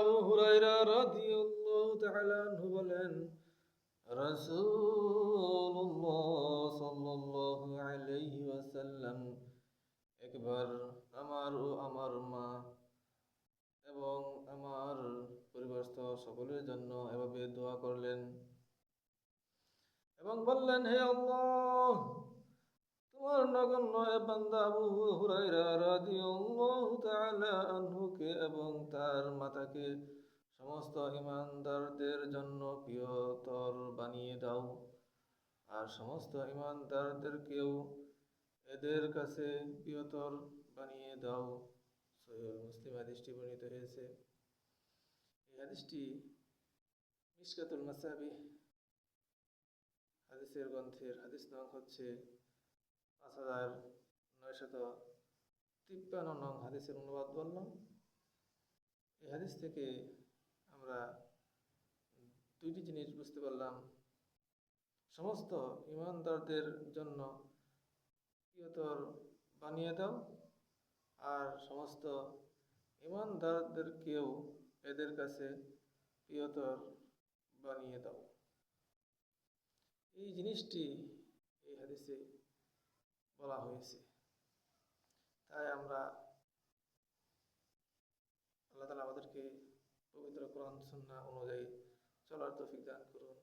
আবু হুরায়রা রাদিয়াল্লাহু তাআলা আনহু বলেন, রাসূলুল্লাহ সাল্লাল্লাহু আলাইহি ওয়াসাল্লাম একবার আমার ও আমার মা এবং আমার পরিবারস্থ সকলের জন্য এভাবে দোয়া করলেন এবং বললেন, হে আল্লাহ নগণ্য বান্দা আনহুকে এবং তার মাতাকে সমস্ত ইমানদারদের জন্য প্রিয়তর বানিয়ে দাও। আর সমস্ত ইমানদারদেরকেও এদের কাছে প্রিয়তর বানিয়ে দাও। মুসলিম হাদিসটি বর্ণিত হয়েছে। এই হাদিসটি মিশকাতুল মাসাবি হাদিসের গ্রন্থের হাদিস নং হচ্ছে হাজার নয়শত তিপ্পান্ন নং হাদিসের অনুবাদ বললাম। এই হাদিস থেকে আমরা দুইটি জিনিস বুঝতে পারলাম। সমস্ত ইমানদারদের জন্য প্রিয়তর বানিয়ে দাও আর সমস্ত ইমানদারদেরকেও এদের কাছে প্রিয়তর বানিয়ে দাও। এই জিনিসটি এই হাদিসে হয়েছে। তাই আমরা আল্লাহ তালা আমাদেরকে পবিত্র কোরআন সুন্নাহ অনুযায়ী চলার তৌফিক দান করুন।